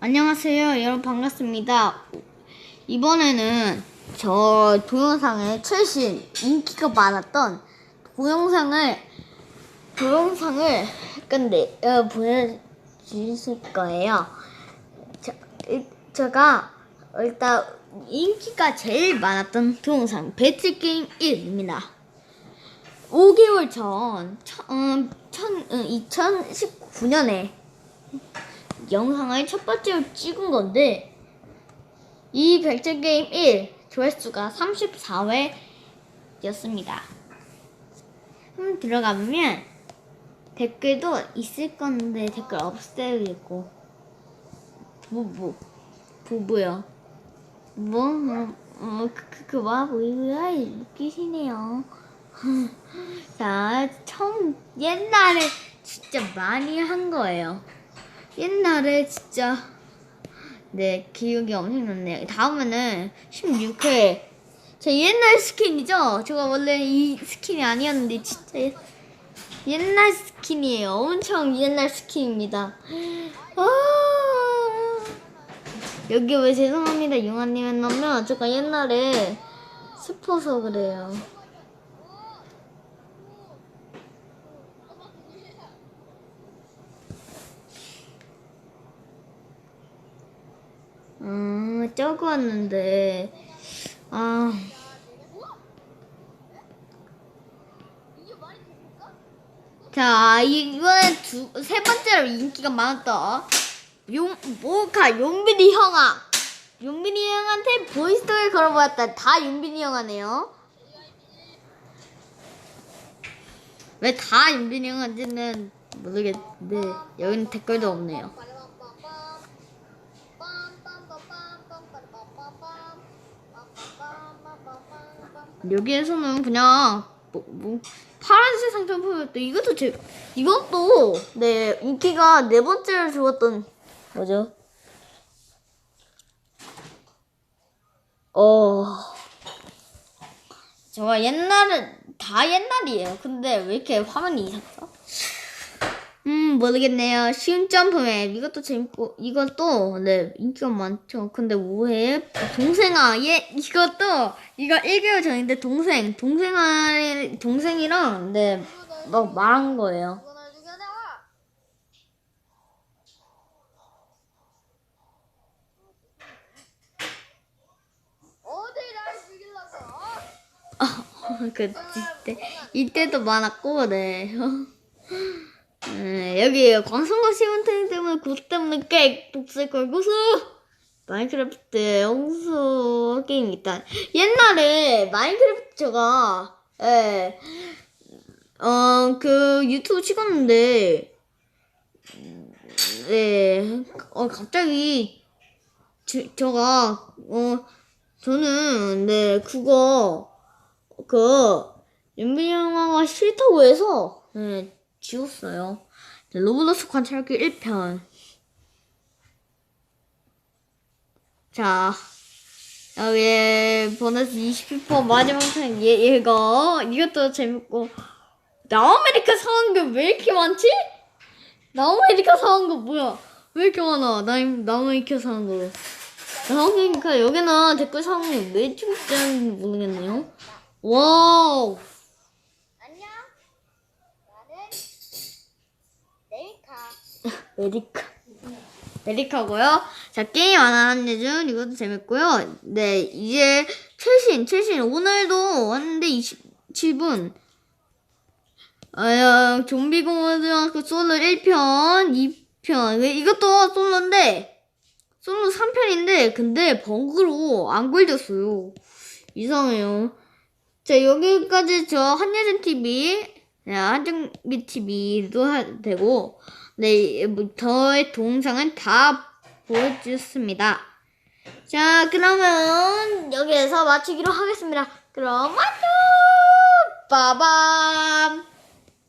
안녕하세요. 여러분 반갑습니다. 이번에는 저 동영상의 최신 인기가 많았던 동영상을 동영상을 건데 어, 보여주실 거예요. 저, 이- 제가 일단 인기가 제일 많았던 동영상 배틀 게임 1입니다. 5개월 전, 천, 음, 천, 음, 2019년에 영상을 첫 번째로 찍은 건데 이 백제 게임 1 조회수가 34회였습니다. 한번 들어가 보면 댓글도 있을 건데 댓글 없애고 부부 부부요. 뭐, 어, 어, 그, 그, 그, 와, 뭐야, 웃기시네요. 자, 처음, 옛날에 진짜 많이 한 거예요. 옛날에 진짜 네 기억이 엄청 났네요. 다음에는 16회 제 옛날 스킨이죠. 제가 원래 이 스킨이 아니었는데 진짜 옛- 옛날 스킨이에요. 엄청 옛날 스킨입니다. 아 여기 왜 죄송합니다 용아님 했냐면 제가 옛날에 슬퍼서 그래요. 음, 적었는데, 아. 자, 이번에 두, 세 번째로 인기가 많았던, 용, 뭐가, 용빈이 형아. 용빈이 형한테 보이스톡을 걸어보았다. 다 용빈이 형아네요. 왜 다 용빈이 형한테는 모르겠는데, 여기는 댓글도 없네요. 여기에서는 그냥 뭐, 뭐 파란색 상점품이었대. 이것도 제 이것도 네 인기가 네 번째로 좋았던 뭐죠? 어 제가 옛날은 다 옛날이에요. 근데 왜 이렇게 화면이 이상하죠? 음 모르겠네요. 쉬운 점프맵 이것도 재밌고 이것도 네 인기가 많죠. 근데 뭐해? 동생아 얘 이것도 이거 1개월 전인데 동생 동생아 동생이랑 네막 말한 거예요. 죽이려고? 그 이때 이때도 많았고 네. 음, 여기 광선거 시원템 때문에 구독 때문에 꽤 복수할 걸 고수 마인크래프트 영수 게임 있다. 옛날에 마인크래프트 제가 예, 어 그 유튜브 찍었는데 네, 어 갑자기 저, 저가 어 저는 네 그거 그 윤빈이 영화가 싫다고 해서 네, 지웠어요. 네, 로블록스 관찰기 1편. 자, 여기 보너스 20% 마지막 편 얘, 얘가 이것도 재밌고 나아메리카 사온 게 왜 이렇게 많지? 나아메리카 사온 거 뭐야? 왜 이렇게 많아? 나 나아메리카 사온 거. 나아메리카 여기는 댓글 사온 게왜 찍었는지 모르겠네요. 와우. 메리카. 메리카고요. 자, 게임 안 하는 예준 이것도 재밌고요. 네, 이제 최신, 최신 오늘도 왔는데 27분. 어, 좀비 고등학교 솔로 1편, 2편. 이것도 솔로인데, 솔로 3편인데, 근데 버그로 안 걸렸어요. 이상해요. 자, 여기까지 저 한예준 TV, 네, 한정비 TV도 하, 되고, 네, 뭐, 저의 동영상은 다 보여주셨습니다. 자, 그러면 여기에서 마치기로 하겠습니다. 그럼 안녕! 빠밤!